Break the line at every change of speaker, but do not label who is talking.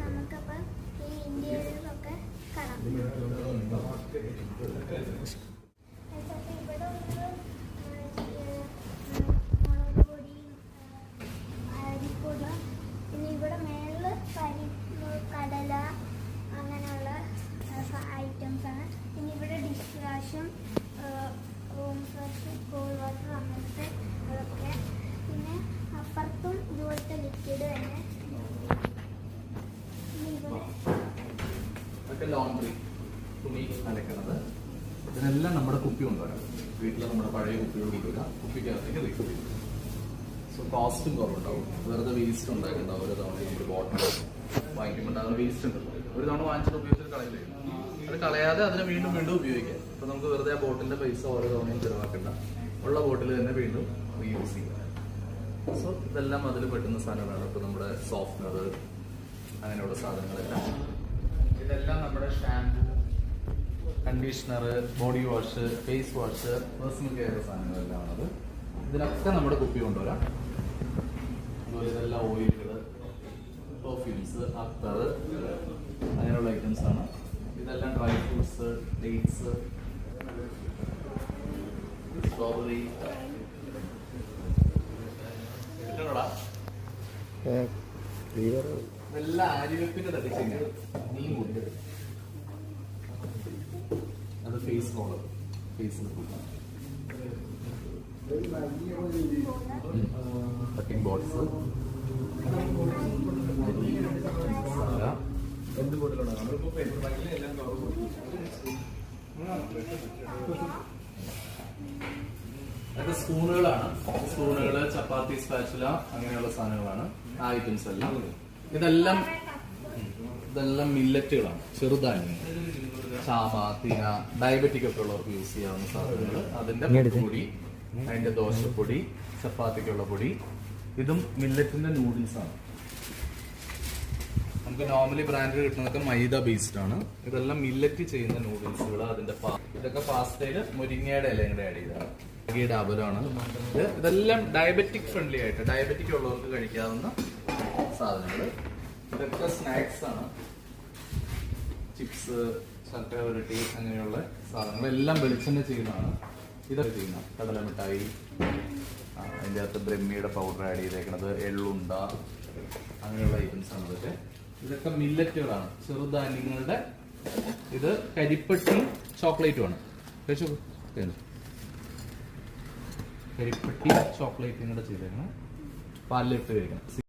നമുക്കപ്പം ഈ ഇന്ത്യയിലൊക്കെ കാണാം
ഒക്കെ ലോണ്ടറി തുണി അലക്കണത്. ഇതിനെല്ലാം നമ്മുടെ കുപ്പി കൊണ്ടുവരാം വീട്ടിൽ നമ്മുടെ പഴയ കുപ്പി കൊണ്ടുവരിക കുപ്പിക്കകത്തേക്ക് റീഫിൽ സോ കോസ്റ്റും കുറവുണ്ടാവും. വെറുതെ വേസ്റ്റ് ഉണ്ടാക്കണ്ട ഓരോ തവണ നമ്മൾ ബോട്ടിൽ വാങ്ങിക്കുമ്പോൾ ഉണ്ടാകുന്ന വേസ്റ്റ് ഉണ്ടല്ലോ. ഒരു തവണ വാങ്ങിച്ചിട്ട് ഉപയോഗിച്ചിട്ട് കളയില്ലേ? അത് കളയാതെ അതിനെ വീണ്ടും വീണ്ടും ഉപയോഗിക്കാം. അപ്പൊ നമുക്ക് വെറുതെ ആ ബോട്ടിന്റെ പൈസ ഓരോ തവണയും ചെലവാക്കണ്ട. ഉള്ള ബോട്ടിൽ തന്നെ വീണ്ടും റീയൂസ് ചെയ്യാം. സോ ഇതെല്ലാം അതിൽ പെട്ടുന്ന സാധനങ്ങളാണ്. ഇപ്പൊ നമ്മുടെ സോഫ്റ്റ്നർ അങ്ങനെയുള്ള സാധനങ്ങളെല്ലാം. ഇതെല്ലാം നമ്മുടെ shampoo conditioner body wash face wash personal care സാധനങ്ങളെല്ലാം ആണത് ഇതിനൊക്കെ നമ്മുടെ കുപ്പി കൊണ്ടുവരാം. അതുപോലെ ഇതെല്ലാം ഓയിലുകൾ പെർഫ്യൂംസ് അത്തർ അങ്ങനെയുള്ള ഐറ്റംസ് ആണ്. ഇതെല്ലാം ഡ്രൈ ഫ്രൂട്ട്സ് ഡേറ്റ്സ് സ്ട്രോബെറി കിട്ടണോടാ ഇതെല്ലാം ആര്യവെപ്പിന്റെ തട്ടിച്ചിങ്ങാണ് നീ മുണ്ട് അത് face roller face cutting boards എന്ത് ബോട്ടിലാണ് നമ്മളിപ്പോ എല്ലാം അതൊക്കെ സ്പൂണുകളാണ്. സ്പൂണുകൾ ചപ്പാത്തി സ്പാച്ചുല അങ്ങനെയുള്ള സാധനങ്ങളാണ്. ആ ഐറ്റംസ് എല്ലാം. ഇതെല്ലാം ഇതെല്ലാം മില്ലറ്റുകളാണ് ചെറുധാന്യങ്ങൾ ചാമ തിന ഡയബറ്റിക് ഒക്കെ ഉള്ളവർക്ക് യൂസ് ചെയ്യാവുന്ന സാധനങ്ങൾ അതിന്റെ പൊടി അതിന്റെ ദോശപ്പൊടി ചപ്പാത്തിക്കുള്ള പൊടി. ഇതും മില്ലറ്റിന്റെ നൂഡിൽസ് ആണ്. നമുക്ക് നോർമലി ബ്രാൻഡ് കിട്ടുന്നതൊക്കെ മൈദ ബേസ്ഡ് ആണ്. ഇതെല്ലാം മില്ലറ്റ് ചെയ്യുന്ന നൂഡിൽസുകൾ അതിന്റെ ഇതൊക്കെ പാസ്തയിൽ മുരിങ്ങയുടെ ഇലയും കൂടെ ആഡ് ചെയ്തതാണ്. മുരിങ്ങയുടെ അപരമാണ് ഇതെല്ലാം ഡയബറ്റിക് ഫ്രണ്ട്ലി ആയിട്ട് ഡയബറ്റിക് ഉള്ളവർക്ക് കഴിക്കാവുന്ന സാധനങ്ങൾ ഇതൊക്കെ സ്നാക്സ് ആണ്. ചിപ്സ് ശർക്കര പുരട്ടി അങ്ങനെയുള്ള സാധനങ്ങൾ എല്ലാം വെളിച്ചെണ്ണ ചെയ്യുന്നതാണ്. ഇതൊക്കെ ചെയ്യുന്ന കടല മിഠായി അതിന്റെ അകത്ത് ബ്രഹ്മിയുടെ പൗഡർ ആഡ് ചെയ്തേക്കുന്നത് എള്ളുണ്ട അങ്ങനെയുള്ള ഐറ്റംസ് ആണ് ഇതൊക്കെ. ഇതൊക്കെ മില്ലറ്റുകളാണ് ചെറുധാന്യങ്ങളുടെ ഇത് കരിപ്പട്ടി ചോക്ലേറ്റും ആണ്. കഴിച്ചോ? കരിപ്പട്ടി ചോക്ലേറ്റും കൂടെ ചെയ്തേക്കണം. പാലിലിട്ട് കഴിക്കണം.